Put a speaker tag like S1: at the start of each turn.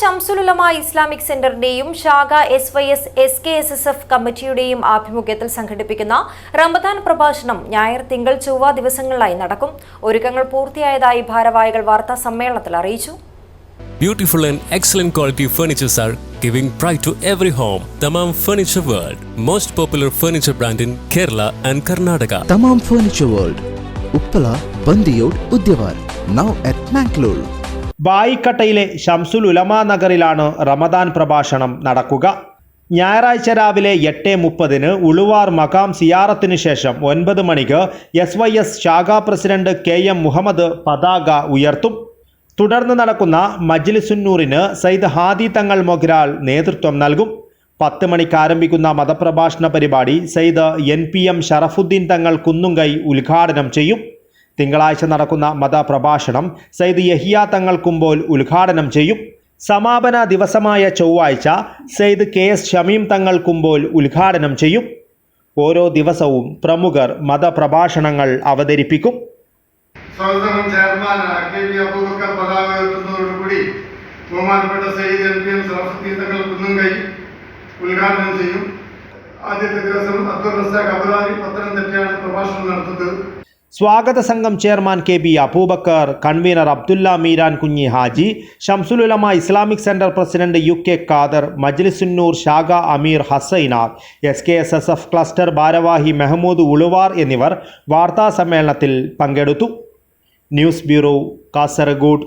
S1: Shamsul Ulama Islamic സെന്ററിന്റെയും ശാഖ S Y S S K S S F കമ്മിറ്റിയുടെയും ആഭിമുഖ്യത്തിൽ സംഘടിപ്പിക്കുന്ന റമദാൻ പ്രഭാഷണം ഞായർ തിങ്കൾ ചൊവ്വ ദിവസങ്ങളിലായി നടക്കും. ഒരുക്കങ്ങൾ പൂർത്തിയായതായി ഭാരവാഹികൾ വാർത്താ സമ്മേളനത്തിൽ അറിയിച്ചു.
S2: Beautiful and excellent quality furnitures are giving pride to every home Thamam Furniture world most popular furniture brand in Kerala and Karnataka
S3: Thamam furniture world Uppala Bandiyod Udyavar now at Mangalore
S4: ബായിക്കട്ടയിലെ Shamsul Ulama നഗറിലാണ് റമദാൻ പ്രഭാഷണം നടക്കുക. ഞായറാഴ്ച രാവിലെ എട്ട് മുപ്പതിന് ഉളുവാർ മകാം സിയാറത്തിന് ശേഷം ഒൻപത് മണിക്ക് എസ് വൈ എസ് ശാഖാ പ്രസിഡന്റ് കെ എം മുഹമ്മദ് പതാക ഉയർത്തും. തുടർന്ന് നടക്കുന്ന മജ്ലിസുന്നൂറിന് സയ്യിദ് ഹാദി തങ്ങൾ മൊഗ്രാൽ നേതൃത്വം നൽകും. പത്ത് മണിക്ക് ആരംഭിക്കുന്ന മതപ്രഭാഷണ പരിപാടി Sayyid N P M Sharafuddin Thangal Kunnunkai ഉദ്ഘാടനം ചെയ്യും. തിങ്കളാഴ്ച നടക്കുന്ന മതപ്രഭാഷണം സയ്യിദ് യഹിയ തങ്ങൾ കുമ്പോൽ ഉദ്ഘാടനം ചെയ്യും. സമാപന ദിവസമായ ചൊവ്വാഴ്ച സയ്യിദ് കെ എസ് ഷമീം തങ്ങൾ കുമ്പോൽ ഉദ്ഘാടനം ചെയ്യും. ഓരോ ദിവസവും പ്രമുഖർ മതപ്രഭാഷണങ്ങൾ അവതരിപ്പിക്കും.
S5: സയ്യിദ് ഉദ്ഘാടനം ചെയ്യും. ആദ്യത്തെ ദിവസം അബ്ദുൾ റസാഖ് അബുദാബി പത്തനംതിട്ടയാണ് പ്രഭാഷണം നടത്തുന്നത്.
S4: സ്വാഗത സംഘം chairman K B Abubakar convener Abdulla Meeran Kunhi Haji Shamsululama Islamic centre president U K Khader Majlisunnoor ഷാഗ Ameer Hasainar S K S S F cluster ഭാരവാഹി മെഹമ്മൂദ് ഉളുവാർ എന്നിവർ വാർത്താ സമ്മേളനത്തിൽ പങ്കെടുത്തു. News bureau Kasaragod.